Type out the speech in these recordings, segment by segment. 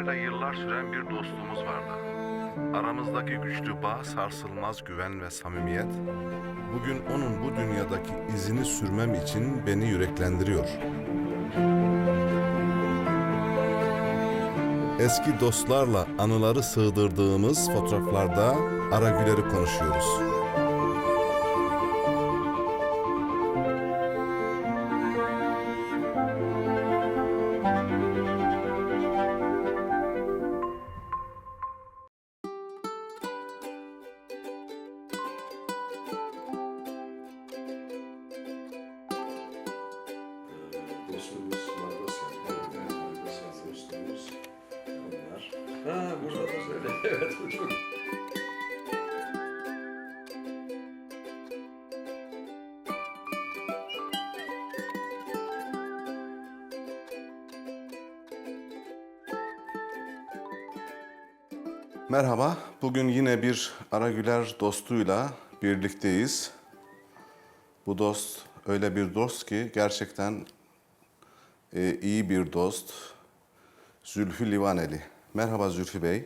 Arabilerle yıllar süren bir dostluğumuz vardı. Aramızdaki güçlü bağ, sarsılmaz güven ve samimiyet, bugün onun bu dünyadaki izini sürmem için beni yüreklendiriyor. Eski dostlarla anıları sığdırdığımız fotoğraflarda Aragüler'i konuşuyoruz. Dostumuz Margosyan, evet. Ha burada da söyle. Evet bu çok. Merhaba, bugün yine bir Aragüler dostuyla birlikteyiz. Bu dost öyle bir dost ki gerçekten e, iyi bir dost. Zülfü Livaneli. Merhaba Zülfü Bey.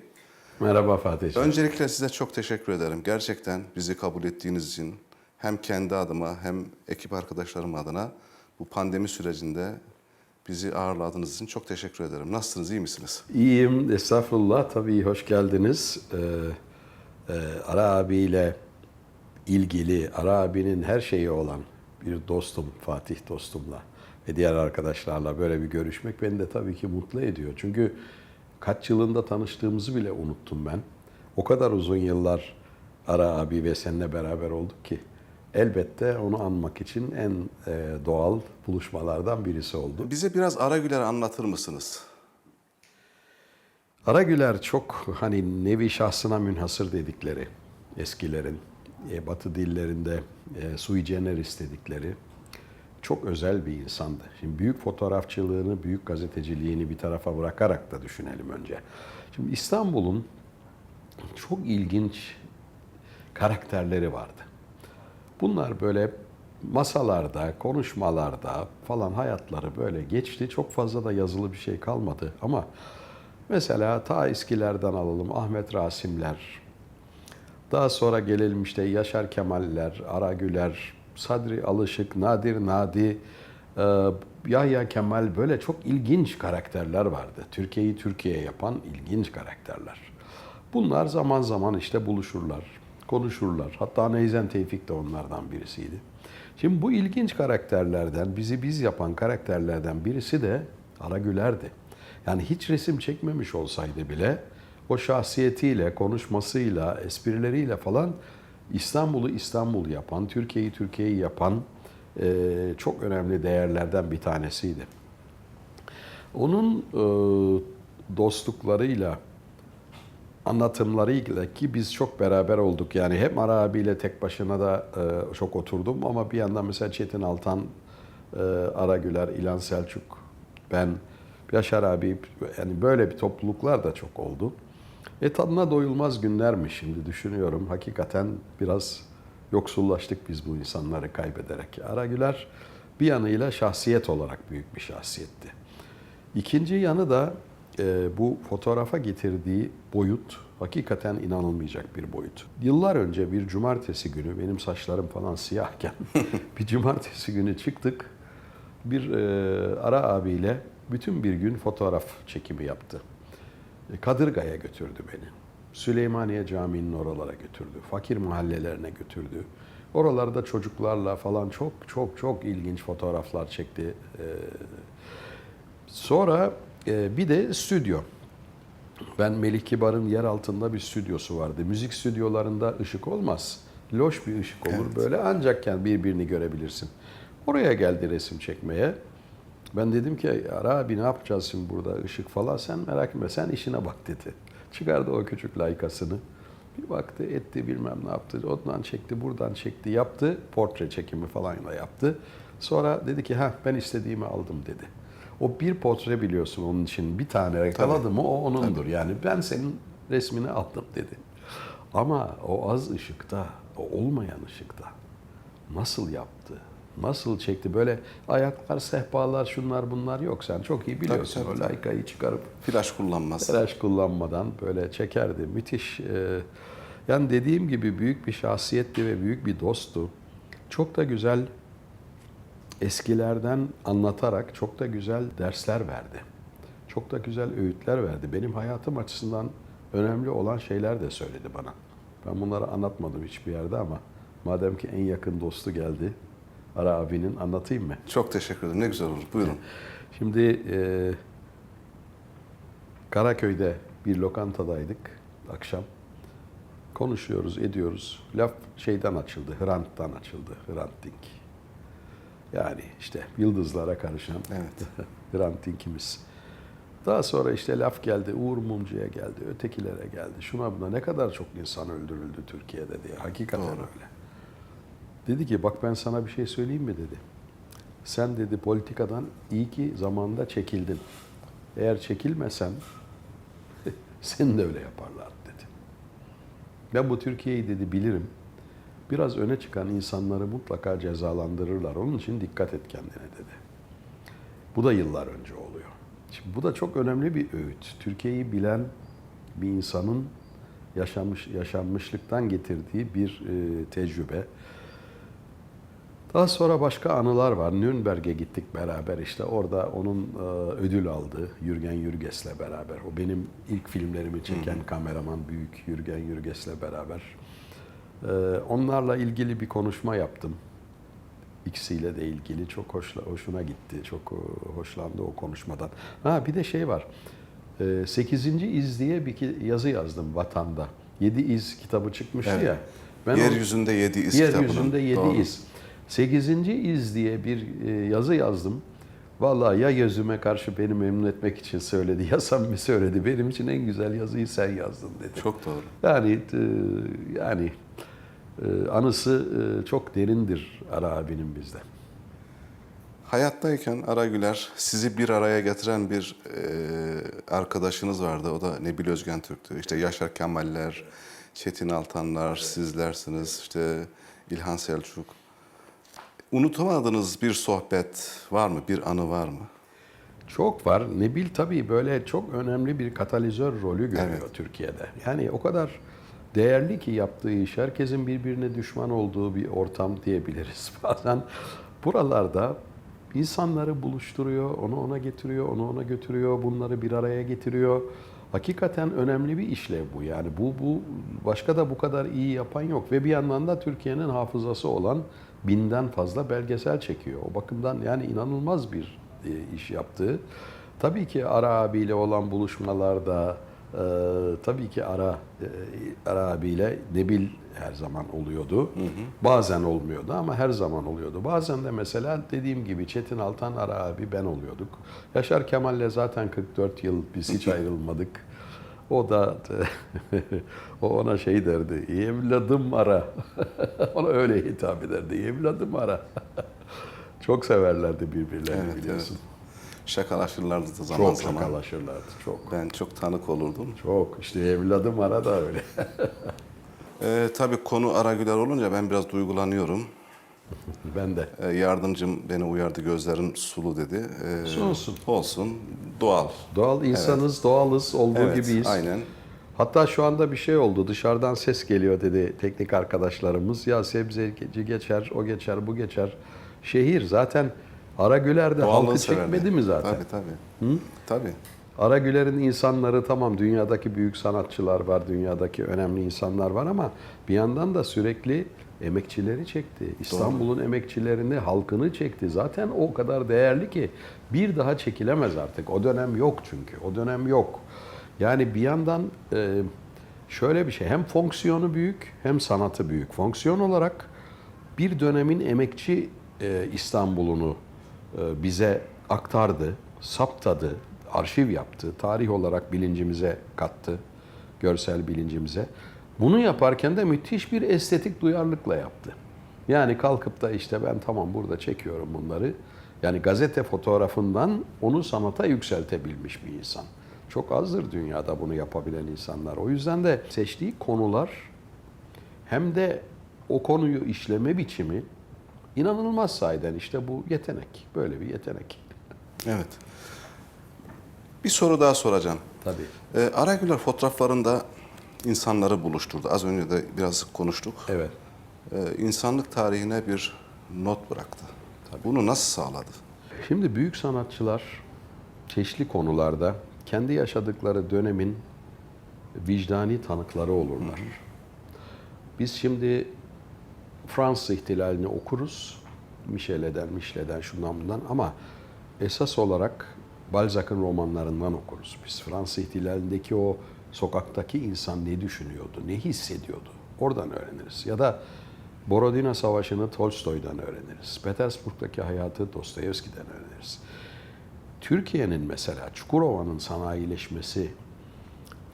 Merhaba Fatih'ciğim. Öncelikle size çok teşekkür ederim. Gerçekten bizi kabul ettiğiniz için hem kendi adıma hem ekip arkadaşlarım adına bu pandemi sürecinde bizi ağırladığınız için çok teşekkür ederim. Nasılsınız, iyi misiniz? İyiyim, estağfurullah. Tabii hoş geldiniz. Ee, e, Ara abiyle ilgili, Ara abinin her şeyi olan bir dostum, Fatih dostumla ve diğer arkadaşlarla böyle bir görüşmek beni de tabii ki mutlu ediyor. Çünkü kaç yılında tanıştığımızı bile unuttum ben. O kadar uzun yıllar Ara abi ve seninle beraber olduk ki elbette onu anmak için en e, doğal buluşmalardan birisi oldu. Bize biraz Aragüler'i anlatır mısınız? Aragüler çok hani nevi şahsına münhasır dedikleri eskilerin, e, batı dillerinde e, sui generis dedikleri çok özel bir insandı. Şimdi büyük fotoğrafçılığını, büyük gazeteciliğini bir tarafa bırakarak da düşünelim önce. Şimdi İstanbul'un çok ilginç karakterleri vardı. Bunlar böyle masalarda, konuşmalarda falan hayatları böyle geçti. Çok fazla da yazılı bir şey kalmadı ama mesela ta eskilerden alalım Ahmet Rasimler, daha sonra gelelim işte Yaşar Kemaller, Aragüler, Sadri Alışık, Nadir Nadi, e, Yahya Kemal böyle çok ilginç karakterler vardı. Türkiye'yi Türkiye yapan ilginç karakterler. Bunlar zaman zaman işte buluşurlar, konuşurlar. Hatta Neyzen Tevfik de onlardan birisiydi. Şimdi bu ilginç karakterlerden, bizi biz yapan karakterlerden birisi de Aragüler'di. Yani hiç resim çekmemiş olsaydı bile o şahsiyetiyle, konuşmasıyla, esprileriyle falan İstanbul'u İstanbul yapan, Türkiye'yi Türkiye'yi yapan e, çok önemli değerlerden bir tanesiydi. Onun e, dostluklarıyla, anlatımlarıyla ki biz çok beraber olduk. Yani hem Ara abiyle tek başına da e, çok oturdum ama bir yandan mesela Çetin Altan, e, Aragüler, İlhan Selçuk, ben, Yaşar abi yani böyle bir topluluklar da çok oldu. E tadına doyulmaz günlermiş şimdi düşünüyorum. Hakikaten biraz yoksullaştık biz bu insanları kaybederek. Aragüler bir yanıyla şahsiyet olarak büyük bir şahsiyetti. İkinci yanı da e, bu fotoğrafa getirdiği boyut hakikaten inanılmayacak bir boyut. Yıllar önce bir cumartesi günü benim saçlarım falan siyahken bir cumartesi günü çıktık. Bir e, ara abiyle bütün bir gün fotoğraf çekimi yaptı. E, Kadırga'ya götürdü beni. Süleymaniye Camii'nin oralara götürdü. Fakir mahallelerine götürdü. Oralarda çocuklarla falan çok çok çok ilginç fotoğraflar çekti. E, Sonra e, bir de stüdyo. Ben Melih Kibar'ın yer altında bir stüdyosu vardı. Müzik stüdyolarında ışık olmaz. Loş bir ışık olur. Evet. Böyle ancakken birbirini görebilirsin. Oraya geldi resim çekmeye. Ben dedim ki Ara abi ne yapacağız şimdi burada ışık falan sen merak etme sen işine bak dedi. Çıkardı o küçük laykasını. Bir baktı etti bilmem ne yaptı. Ondan çekti buradan çekti yaptı. Portre çekimi falan da yaptı. Sonra dedi ki ha ben istediğimi aldım dedi. O bir portre biliyorsun onun için bir tane yakaladı mı o onundur. Yani ben senin resmini aldım dedi. Ama o az ışıkta, o olmayan ışıkta nasıl yaptı? Nasıl çekti? Böyle ayaklar, sehpalar, şunlar bunlar yok. Sen çok iyi biliyorsun. tabii, o tabii. Leica'yı çıkarıp Flash kullanmaz. Flash kullanmadan böyle çekerdi. Müthiş. e, yani dediğim gibi büyük bir şahsiyetti ve büyük bir dosttu. Çok da güzel eskilerden anlatarak çok da güzel dersler verdi. Çok da güzel öğütler verdi. Benim hayatım açısından önemli olan şeyler de söyledi bana. Ben bunları anlatmadım hiçbir yerde ama madem ki en yakın dostu geldi, Ara abinin anlatayım mı? Çok teşekkür ederim. Ne güzel olur. Buyurun. Şimdi e, Karaköy'de bir lokantadaydık akşam. Konuşuyoruz, ediyoruz. Laf şeyden açıldı, Hrant'tan açıldı. Hrant Dink. Yani işte yıldızlara karışan Evet. Hrant Dink'imiz. Daha sonra işte laf geldi, Uğur Mumcu'ya geldi, ötekilere geldi. Şuna buna ne kadar çok insan öldürüldü Türkiye'de diye. Hakikaten Doğru. öyle. Dedi ki bak ben sana bir şey söyleyeyim mi dedi. Sen dedi politikadan iyi ki zamanında çekildin. Eğer çekilmesen seni de öyle yaparlar dedi. Ben bu Türkiye'yi dedi bilirim. Biraz öne çıkan insanları mutlaka cezalandırırlar. Onun için dikkat et kendine dedi. Bu da yıllar önce oluyor. Şimdi bu da çok önemli bir öğüt. Türkiye'yi bilen bir insanın yaşamış yaşanmışlıktan getirdiği bir e, tecrübe. Daha sonra başka anılar var. Nürnberg'e gittik beraber işte orada onun e, ödül aldı Jürgen Jürges'le beraber. O benim ilk filmlerimi çeken kameraman büyük Jürgen Jürges'le beraber. E, onlarla ilgili bir konuşma yaptım. İkisiyle de ilgili çok hoşla, hoşuna gitti. Çok e, hoşlandı o konuşmadan. Ha bir de şey var. E, 8. iz diye bir yazı yazdım Vatan'da. 7 iz kitabı çıkmıştı Evet. ya. Ben Yeryüzünde yedi iz kitabının. Yeryüzünde yedi Doğru. iz. Sekizinci iz diye bir e, yazı yazdım. Vallahi ya gözüme karşı beni memnun etmek için söyledi ya samimi söyledi. Benim için en güzel yazıyı sen yazdın dedi. Çok doğru. Yani e, yani e, anısı çok derindir Ara abinin bizde. Hayattayken Ara Güler sizi bir araya getiren bir e, arkadaşınız vardı. O da Nebil Özgen Türk'tü. İşte Yaşar Kemaller, Çetin Altanlar, sizlersiniz. İşte İlhan Selçuk. Unutamadığınız bir sohbet var mı? Bir anı var mı? Çok var. Nebil tabii böyle çok önemli bir katalizör rolü görüyor Evet. Türkiye'de. Yani o kadar değerli ki yaptığı iş. Herkesin birbirine düşman olduğu bir ortam diyebiliriz. Bazen buralarda insanları buluşturuyor, onu ona getiriyor, onu ona götürüyor, bunları bir araya getiriyor. Hakikaten önemli bir işlev bu. Yani bu bu başka da bu kadar iyi yapan yok ve bir yandan da Türkiye'nin hafızası olan binden fazla belgesel çekiyor. O bakımdan yani inanılmaz bir e, iş yaptığı. Tabii ki Ara abiyle olan buluşmalarda e, tabii ki Ara e, Ara abiyle Nebil her zaman oluyordu. Bazen olmuyordu ama her zaman oluyordu. Bazen de mesela dediğim gibi Çetin Altan Ara abi ben oluyorduk. Yaşar Kemal'le zaten 44 yıl biz hiç ayrılmadık. O da o ona şey derdi. Evladım ara. ona öyle hitap ederdi. Evladım ara. Çok severlerdi birbirlerini Evet, biliyorsun. Şakalaşırlardı da zaman Çok zaman. şakalaşırlardı. Çok. Ben çok tanık olurdum. Çok. İşte evladım ara da öyle. Ee, tabii konu Ara Güler olunca ben biraz duygulanıyorum. ben de. Ee, yardımcım beni uyardı gözlerin sulu dedi. Ee, Olsun. Olsun. Doğal. Doğal insanız, doğalız olduğu Evet, gibiyiz. aynen. Hatta şu anda bir şey oldu. Dışarıdan ses geliyor dedi teknik arkadaşlarımız. Ya sebzeci geçer, o geçer, bu geçer. Şehir zaten Aragüler'de Doğallığı halkı severdi. çekmedi mi zaten? Tabii tabii. Tabii. Aragüler'in insanları tamam dünyadaki büyük sanatçılar var, dünyadaki önemli insanlar var ama bir yandan da sürekli emekçileri çekti. İstanbul'un emekçilerini, halkını çekti. Zaten o kadar değerli ki bir daha çekilemez artık. O dönem yok çünkü. O dönem yok. Yani bir yandan e, şöyle bir şey. Hem fonksiyonu büyük hem sanatı büyük. Fonksiyon olarak bir dönemin emekçi e, İstanbul'unu e, bize aktardı, saptadı, arşiv yaptı, tarih olarak bilincimize kattı, görsel bilincimize. Bunu yaparken de müthiş bir estetik duyarlılıkla yaptı. Yani kalkıp da işte ben tamam burada çekiyorum bunları. Yani gazete fotoğrafından onu sanata yükseltebilmiş bir insan. Çok azdır dünyada bunu yapabilen insanlar. O yüzden de seçtiği konular hem de o konuyu işleme biçimi İnanılmaz sahiden işte bu yetenek. Böyle bir yetenek. Evet. Bir soru daha soracağım. Tabii. Ee, Aragüler fotoğraflarında insanları buluşturdu. Az önce de biraz konuştuk. Evet. Ee, insanlık tarihine bir not bıraktı. Bunu nasıl sağladı? Şimdi büyük sanatçılar çeşitli konularda kendi yaşadıkları dönemin vicdani tanıkları olurlar. Biz şimdi Fransız ihtilalini okuruz. Michel'den, Michelet'den, şundan bundan ama esas olarak Balzac'ın romanlarından okuruz. Biz Fransız ihtilalindeki o sokaktaki insan ne düşünüyordu, ne hissediyordu oradan öğreniriz. Ya da Borodina Savaşı'nı Tolstoy'dan öğreniriz. Petersburg'daki hayatı Dostoyevski'den öğreniriz. Türkiye'nin mesela Çukurova'nın sanayileşmesi,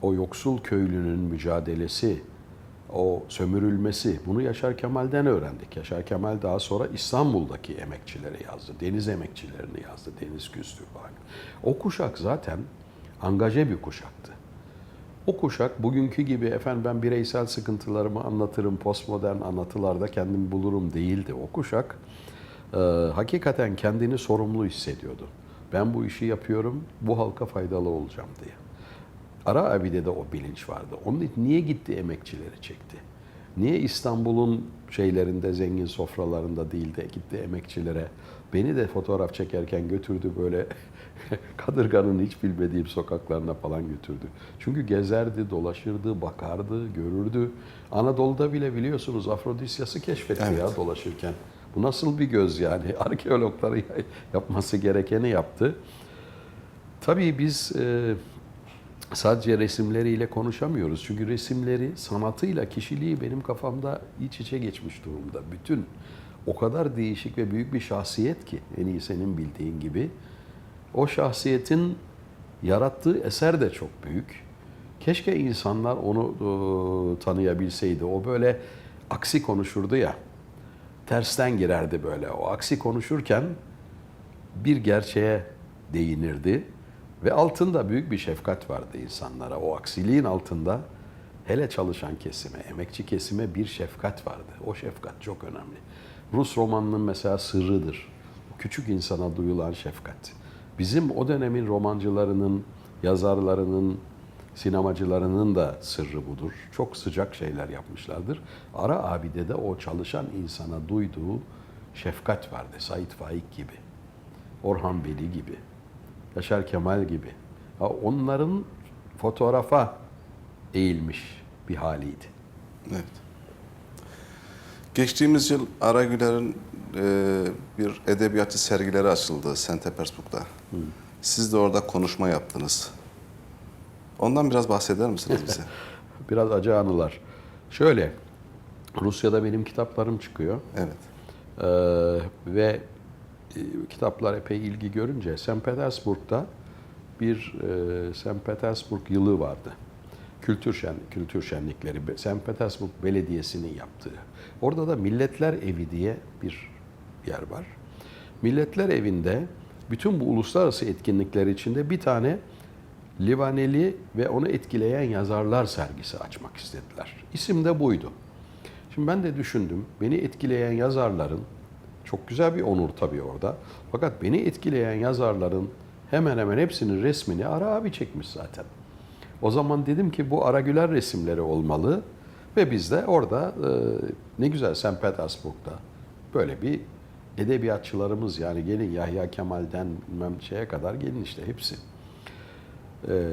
o yoksul köylünün mücadelesi, o sömürülmesi bunu Yaşar Kemal'den öğrendik. Yaşar Kemal daha sonra İstanbul'daki emekçileri yazdı. Deniz emekçilerini yazdı. Deniz Küstü falan. O kuşak zaten angaje bir kuşaktı. O kuşak bugünkü gibi efendim ben bireysel sıkıntılarımı anlatırım, postmodern anlatılarda kendimi bulurum değildi. O kuşak e, hakikaten kendini sorumlu hissediyordu. Ben bu işi yapıyorum, bu halka faydalı olacağım diye. Ara abide de o bilinç vardı. Onun için niye gitti emekçileri çekti? Niye İstanbul'un şeylerinde, zengin sofralarında değil de gitti emekçilere? Beni de fotoğraf çekerken götürdü böyle Kadırgan'ın hiç bilmediğim sokaklarına falan götürdü. Çünkü gezerdi, dolaşırdı, bakardı, görürdü. Anadolu'da bile biliyorsunuz Afrodisyası keşfetti Evet. ya dolaşırken. Bu nasıl bir göz yani? Arkeologları yapması gerekeni yaptı. Tabii biz e, sadece resimleriyle konuşamıyoruz. Çünkü resimleri, sanatıyla kişiliği benim kafamda iç içe geçmiş durumda. Bütün o kadar değişik ve büyük bir şahsiyet ki en iyi senin bildiğin gibi. O şahsiyetin yarattığı eser de çok büyük. Keşke insanlar onu e, tanıyabilseydi. O böyle aksi konuşurdu ya. Tersten girerdi böyle. O aksi konuşurken bir gerçeğe değinirdi ve altında büyük bir şefkat vardı insanlara. O aksiliğin altında hele çalışan kesime, emekçi kesime bir şefkat vardı. O şefkat çok önemli. Rus romanının mesela sırrıdır. Küçük insana duyulan şefkat. Bizim o dönemin romancılarının, yazarlarının, sinemacılarının da sırrı budur. Çok sıcak şeyler yapmışlardır. Ara abide de o çalışan insana duyduğu şefkat vardı. Sait Faik gibi. Orhan Veli gibi, Yaşar Kemal gibi. Onların fotoğrafa eğilmiş bir haliydi. Evet. Geçtiğimiz yıl Aragüler'in e, bir edebiyatçı sergileri açıldı St. Petersburg'da. Siz de orada konuşma yaptınız. Ondan biraz bahseder misiniz bize? Biraz acı anılar. Şöyle, Rusya'da benim kitaplarım çıkıyor. Evet. Ee, ve e, kitaplar epey ilgi görünce St. Petersburg'da bir e, St. Petersburg yılı vardı. Kültür şen kültür şenlikleri St. Petersburg Belediyesi'nin yaptığı. Orada da Milletler Evi diye bir yer var. Milletler Evi'nde bütün bu uluslararası etkinlikler içinde bir tane Livaneli ve onu etkileyen yazarlar sergisi açmak istediler. İsim de buydu. Şimdi ben de düşündüm. Beni etkileyen yazarların çok güzel bir onur tabii orada. Fakat beni etkileyen yazarların hemen hemen hepsinin resmini Ara abi çekmiş zaten. O zaman dedim ki bu Ara Güler resimleri olmalı ve biz de orada e, ne güzel St. Petersburg'da böyle bir edebiyatçılarımız yani gelin Yahya Kemal'den bilmem şeye kadar gelin işte hepsi. Ee,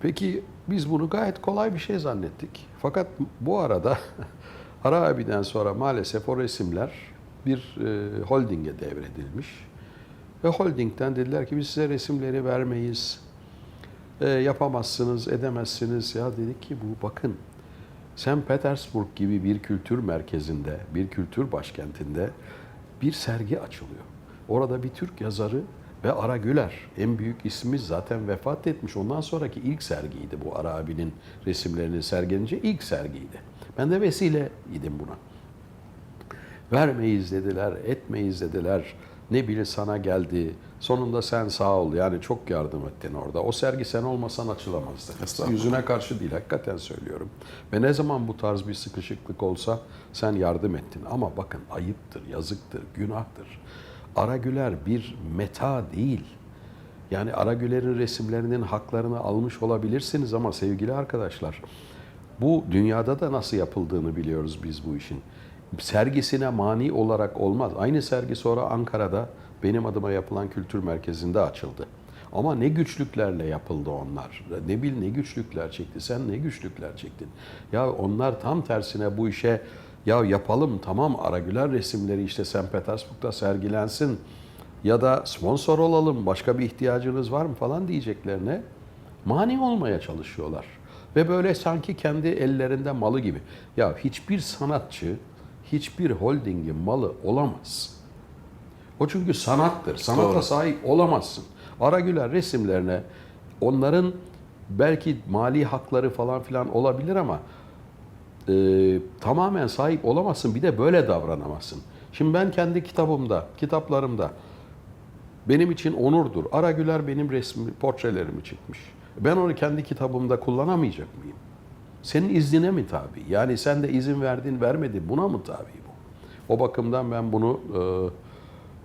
peki biz bunu gayet kolay bir şey zannettik. Fakat bu arada Ara abiden sonra maalesef o resimler bir e, holdinge devredilmiş. Ve holdingden dediler ki biz size resimleri vermeyiz. E, yapamazsınız, edemezsiniz. Ya dedik ki bu bakın St. Petersburg gibi bir kültür merkezinde, bir kültür başkentinde bir sergi açılıyor. Orada bir Türk yazarı ve Ara Güler en büyük ismimiz zaten vefat etmiş. Ondan sonraki ilk sergiydi bu Ara abinin resimlerinin sergilenince ilk sergiydi. Ben de vesile idim buna. Vermeyiz dediler, etmeyiz dediler. Nebil sana geldi. Sonunda sen sağ ol. Yani çok yardım ettin orada. O sergi sen olmasan açılamazdı. Yüzüne karşı değil. Hakikaten söylüyorum. Ve ne zaman bu tarz bir sıkışıklık olsa sen yardım ettin. Ama bakın ayıptır, yazıktır, günahtır. Aragüler bir meta değil. Yani Aragüler'in resimlerinin haklarını almış olabilirsiniz ama sevgili arkadaşlar bu dünyada da nasıl yapıldığını biliyoruz biz bu işin. Sergisine mani olarak olmaz. Aynı sergi sonra Ankara'da benim adıma yapılan kültür merkezinde açıldı. Ama ne güçlüklerle yapıldı onlar. Ne bil ne güçlükler çekti. Sen ne güçlükler çektin. Ya onlar tam tersine bu işe ya yapalım tamam Aragüler resimleri işte St. Petersburg'da sergilensin ya da sponsor olalım başka bir ihtiyacınız var mı falan diyeceklerine mani olmaya çalışıyorlar. Ve böyle sanki kendi ellerinde malı gibi. Ya hiçbir sanatçı hiçbir holdingin malı olamaz. O çünkü sanattır. Sanata Doğru. sahip olamazsın. Aragüler resimlerine onların belki mali hakları falan filan olabilir ama e, tamamen sahip olamazsın. Bir de böyle davranamazsın. Şimdi ben kendi kitabımda, kitaplarımda benim için onurdur. Aragüler benim resmi, portrelerimi çekmiş. Ben onu kendi kitabımda kullanamayacak mıyım? Senin iznine mi tabi? Yani sen de izin verdin, vermedin. Buna mı tabi bu? O bakımdan ben bunu e,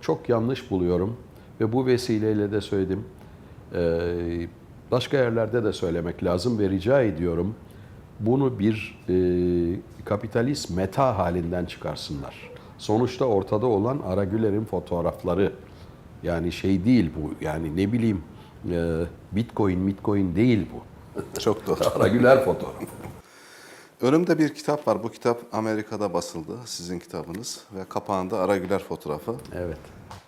çok yanlış buluyorum. Ve bu vesileyle de söyledim. E, başka yerlerde de söylemek lazım ve rica ediyorum. Bunu bir e, kapitalist meta halinden çıkarsınlar. Sonuçta ortada olan Aragüler'in fotoğrafları. Yani şey değil bu. Yani ne bileyim e, Bitcoin, Bitcoin değil bu. Çok doğru. Aragüler fotoğrafı. Önümde bir kitap var. Bu kitap Amerika'da basıldı. Sizin kitabınız. Ve kapağında Aragüler fotoğrafı. Evet.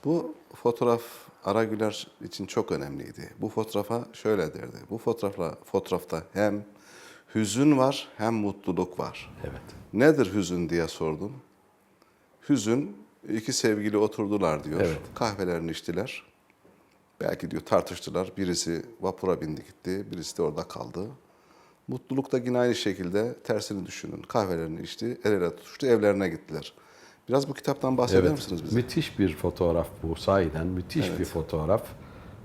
Bu fotoğraf Aragüler için çok önemliydi. Bu fotoğrafa şöyle derdi. Bu fotoğrafla, fotoğrafta hem hüzün var hem mutluluk var. Evet. Nedir hüzün diye sordum. Hüzün iki sevgili oturdular diyor. Evet. Kahvelerini içtiler. Belki diyor tartıştılar. Birisi vapura bindi gitti, birisi de orada kaldı. Mutluluk da yine aynı şekilde tersini düşünün. Kahvelerini içti, el ele tutuştu, evlerine gittiler. Biraz bu kitaptan bahseder Evet. misiniz bize? Müthiş bir fotoğraf bu. Sahiden müthiş bir fotoğraf.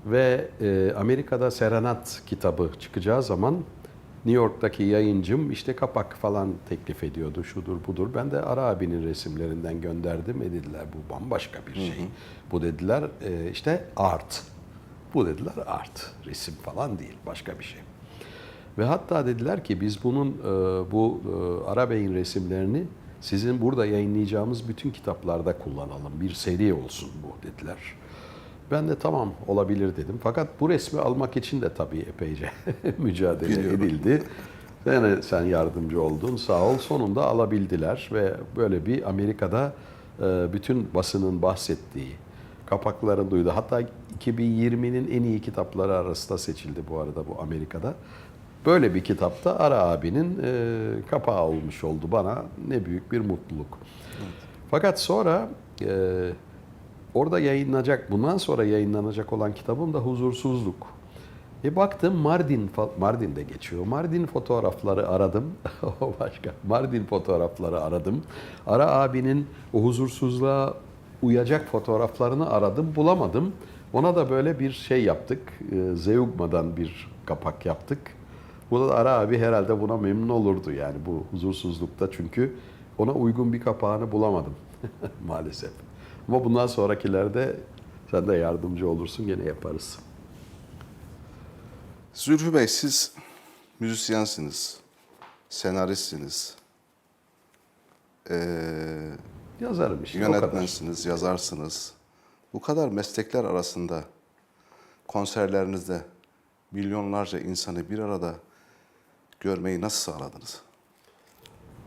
Ve e, Amerika'da Serenat kitabı çıkacağı zaman New York'taki yayıncım işte kapak falan teklif ediyordu. Şudur budur. Ben de Ara abinin resimlerinden gönderdim. E dediler bu bambaşka bir şey. Bu dediler e, işte art. Bu dediler art. Resim falan değil. Başka bir şey. Ve hatta dediler ki biz bunun e, bu e, Arabey'in resimlerini sizin burada yayınlayacağımız bütün kitaplarda kullanalım. Bir seri olsun bu dediler. Ben de tamam olabilir dedim. Fakat bu resmi almak için de tabii epeyce mücadele Biliyorum. edildi. Sen, sen yardımcı oldun sağ ol. Sonunda alabildiler ve böyle bir Amerika'da e, bütün basının bahsettiği kapakların duydu. Hatta 2020'nin en iyi kitapları arasında seçildi bu arada bu Amerika'da. Böyle bir kitapta Ara abinin e, kapağı olmuş oldu bana. Ne büyük bir mutluluk. Fakat sonra e, orada yayınlanacak, bundan sonra yayınlanacak olan kitabım da Huzursuzluk. E baktım Mardin, Mardin'de geçiyor. Mardin fotoğrafları aradım. o başka. Mardin fotoğrafları aradım. Ara abinin o huzursuzluğa uyacak fotoğraflarını aradım, bulamadım. Ona da böyle bir şey yaptık. E, Zeugma'dan bir kapak yaptık. Bu da Ara abi herhalde buna memnun olurdu yani bu huzursuzlukta çünkü ona uygun bir kapağını bulamadım maalesef. Ama bundan sonrakilerde sen de yardımcı olursun gene yaparız. Zülfü Bey siz müzisyensiniz, senaristsiniz, ee, Yazarım işte yönetmensiniz, yazarsınız. Bu kadar meslekler arasında konserlerinizde milyonlarca insanı bir arada görmeyi nasıl sağladınız?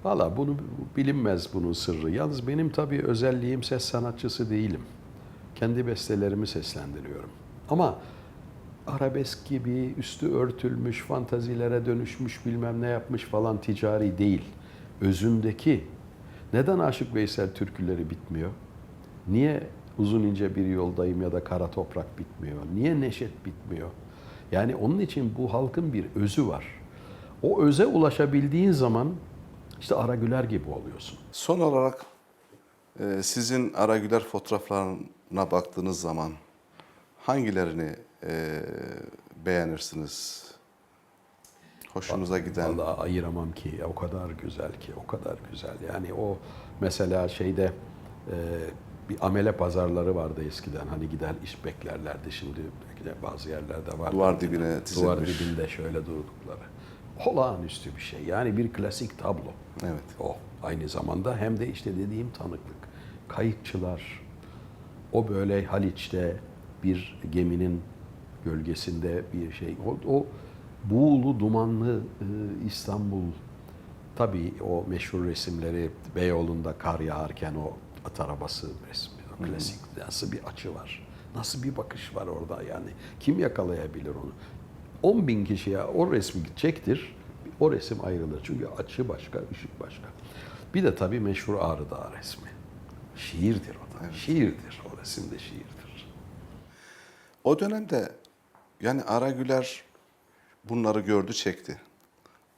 Valla bunu bilinmez bunun sırrı. Yalnız benim tabii özelliğim ses sanatçısı değilim. Kendi bestelerimi seslendiriyorum. Ama arabesk gibi üstü örtülmüş, fantazilere dönüşmüş bilmem ne yapmış falan ticari değil. Özündeki neden Aşık Veysel türküleri bitmiyor? Niye uzun ince bir yoldayım ya da kara toprak bitmiyor? Niye neşet bitmiyor? Yani onun için bu halkın bir özü var. O öze ulaşabildiğin zaman işte Ara Güler gibi oluyorsun. Son olarak e, sizin Ara Güler fotoğrafların baktığınız zaman hangilerini e, beğenirsiniz? Hoşunuza giden. Vallahi ayıramam ki. O kadar güzel ki, o kadar güzel. Yani o mesela şeyde e, bir amele pazarları vardı eskiden. Hani gider iş beklerlerdi. Şimdi belki de bazı yerlerde var. Duvar dibine Duvar dizilmiş. dibinde şöyle durdukları. Olağanüstü bir şey. Yani bir klasik tablo. Evet. O aynı zamanda hem de işte dediğim tanıklık. Kayıkçılar, o böyle Haliç'te bir geminin gölgesinde bir şey. O, o buğulu, dumanlı e, İstanbul. Tabii o meşhur resimleri Beyoğlu'nda kar yağarken o at arabası resmi. O klasik nasıl bir açı var. Nasıl bir bakış var orada yani. Kim yakalayabilir onu? 10 bin kişiye o resmi çektir, o resim ayrılır. Çünkü açı başka, ışık başka. Bir de tabii meşhur Ağrı Dağı resmi. Şiirdir o da. Şiirdir. O resim de şiirdir. O dönemde yani Aragüler bunları gördü çekti.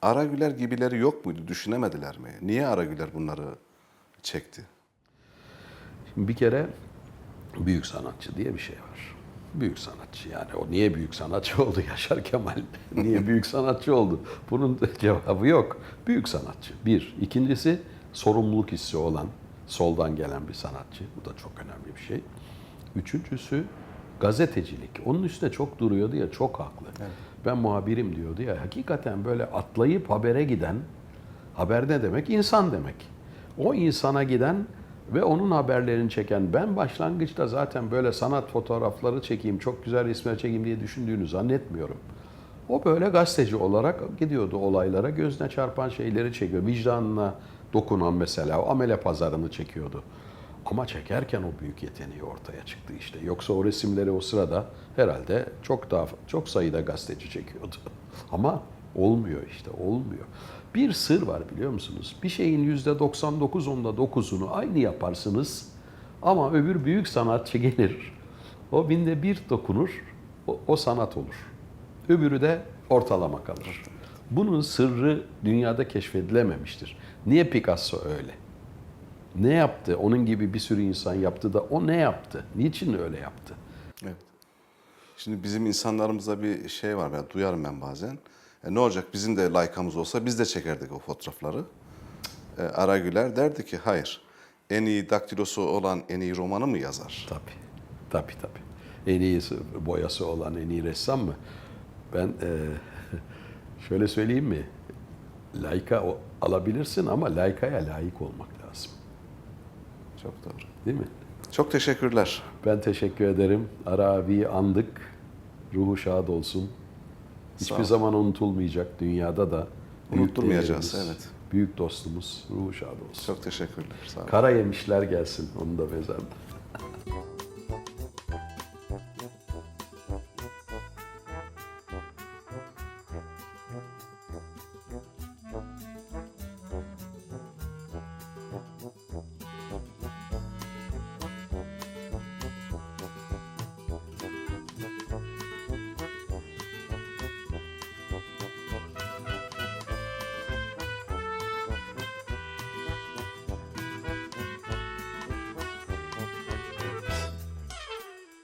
Aragüler gibileri yok muydu? Düşünemediler mi? Niye Aragüler bunları çekti? Şimdi bir kere büyük sanatçı diye bir şey var. Büyük sanatçı yani o niye büyük sanatçı oldu Yaşar Kemal? niye büyük sanatçı oldu? Bunun cevabı yok. Büyük sanatçı. Bir. İkincisi sorumluluk hissi olan, soldan gelen bir sanatçı. Bu da çok önemli bir şey. Üçüncüsü gazetecilik. Onun üstüne çok duruyordu ya çok haklı. Ben muhabirim diyordu ya. Hakikaten böyle atlayıp habere giden, haber ne demek? İnsan demek. O insana giden ve onun haberlerini çeken ben başlangıçta zaten böyle sanat fotoğrafları çekeyim, çok güzel resimler çekeyim diye düşündüğünü zannetmiyorum. O böyle gazeteci olarak gidiyordu olaylara, gözüne çarpan şeyleri çekiyor. Vicdanına dokunan mesela o amele pazarını çekiyordu. Ama çekerken o büyük yeteneği ortaya çıktı işte. Yoksa o resimleri o sırada herhalde çok daha çok sayıda gazeteci çekiyordu. Ama olmuyor işte, olmuyor. Bir sır var biliyor musunuz? Bir şeyin yüzde 99 onda 9'unu aynı yaparsınız ama öbür büyük sanatçı gelir. O binde bir dokunur, o, o sanat olur. Öbürü de ortalama kalır. Bunun sırrı dünyada keşfedilememiştir. Niye Picasso öyle? Ne yaptı? Onun gibi bir sürü insan yaptı da o ne yaptı? Niçin öyle yaptı? Evet. Şimdi bizim insanlarımızda bir şey var ben duyarım ben bazen. E, ne olacak bizim de laykamız olsa biz de çekerdik o fotoğrafları. E, Aragüler derdi ki hayır. En iyi daktilosu olan en iyi romanı mı yazar? Tabii. Tabii tabii. En iyi boyası olan en iyi ressam mı? Ben e, şöyle söyleyeyim mi? Layka o- alabilirsin ama laykaya layık olmak lazım. Çok doğru. Değil mi? Çok teşekkürler. Ben teşekkür ederim. Ara abiyi andık. Ruhu şad olsun. Hiçbir zaman unutulmayacak dünyada da. Unutturmayacağız, evet. Büyük dostumuz. Ruhu şad olsun. Çok teşekkürler. Sağ olun. Kara yemişler gelsin onun da mezarına.